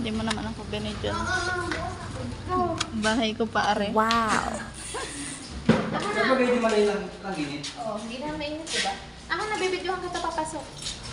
Hindi mo naman ako binidyo. Bahay ko pa are. Wow. Saan ba kayo di malay lang kaginit? Oo, hindi na mainit, diba? Ako, nabibidyohan kita papasok.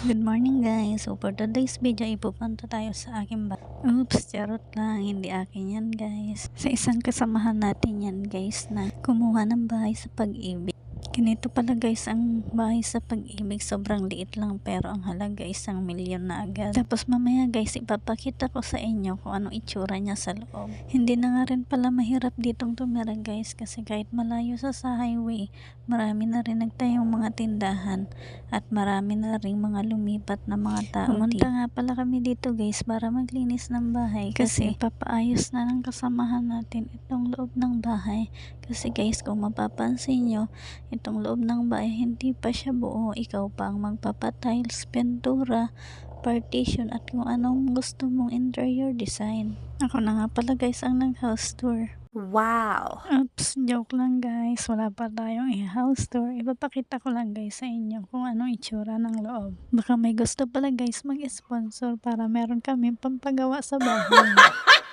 Good morning guys. So for today's video, ipupunta tayo sa aking ba. Oops, charot lang. Hindi akin yan guys. Sa isang kasamahan natin yan guys na kumuha ng bahay sa pag-ibig. Ganito pala guys ang bahay sa pag-ibig. Sobrang liit lang pero ang halaga isang milyon na agad. Tapos mamaya guys, ipapakita ko sa inyo kung anong itsura niya sa loob. Hindi na nga rin pala mahirap ditong tumira guys kasi kahit malayo sa sa highway, marami na rin nagtayong mga tindahan at marami na rin mga lumipat na mga tao. Pumunta nga pala kami dito guys para maglinis ng bahay kasi papaayos na ng kasamahan natin itong loob ng bahay. Kasi guys, kung mapapansin nyo, itong loob ng bahay hindi pa siya buo. Ikaw pa ang magpapatiles, pintura, partition at kung anong gusto mong interior design. Ako na nga pala guys ang nag-house tour. Wow. Oops, joke lang guys. Wala pa tayong i-house tour. Ipapakita ko lang guys sa inyo kung anong itsura ng loob. Baka may gusto pala guys mag-sponsor para meron kami pampagawa sa bahay.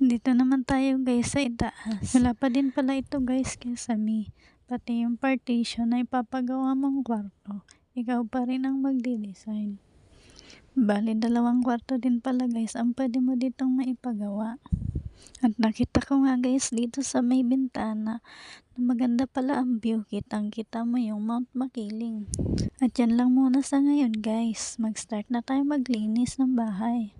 Dito naman tayo guys sa itaas. Wala pa din pala ito guys kesami. Pati yung partition na ipapagawa mong kwarto. Ikaw pa rin ang magdi-design. Bali, dalawang kwarto din pala guys ang pwede mo ditong maipagawa. At nakita ko nga guys dito sa may bintana na maganda pala ang view. Kitang kita mo yung Mount Makiling. At yan lang muna sa ngayon guys. Mag-start na tayo maglinis ng bahay.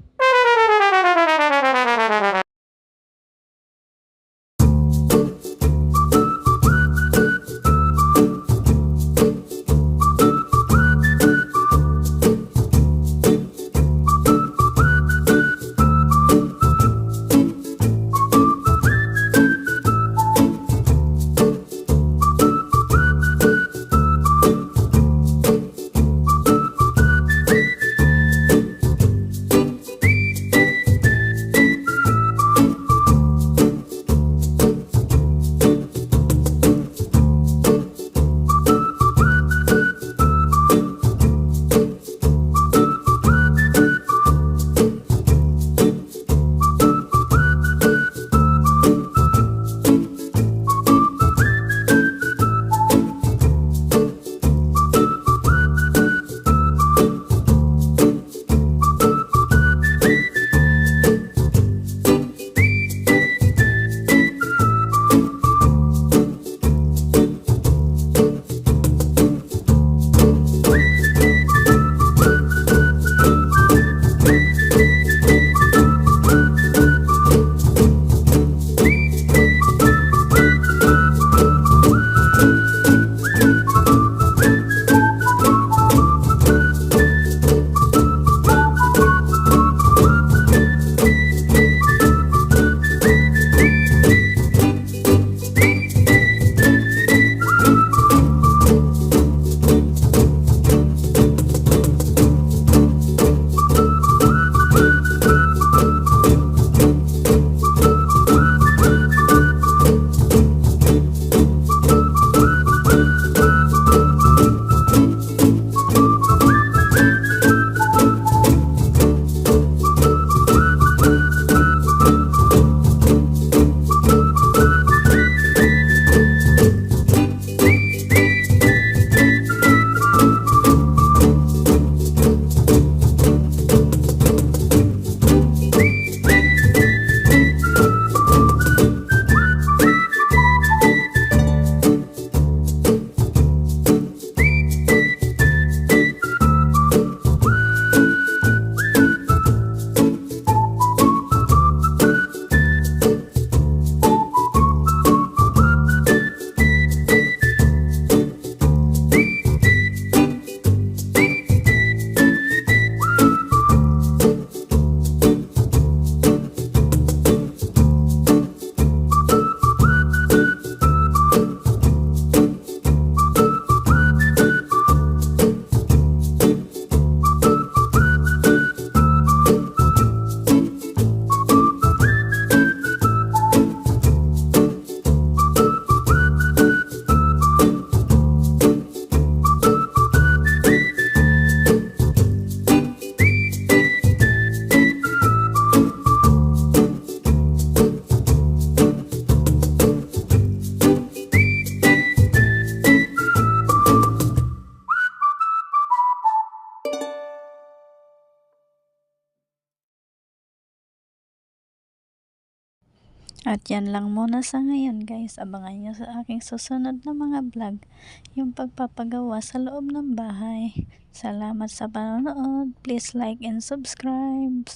At yan lang muna sa ngayon guys. Abangan nyo sa aking susunod na mga vlog. Yung pagpapagawa sa loob ng bahay. Salamat sa panonood. Please like and subscribe.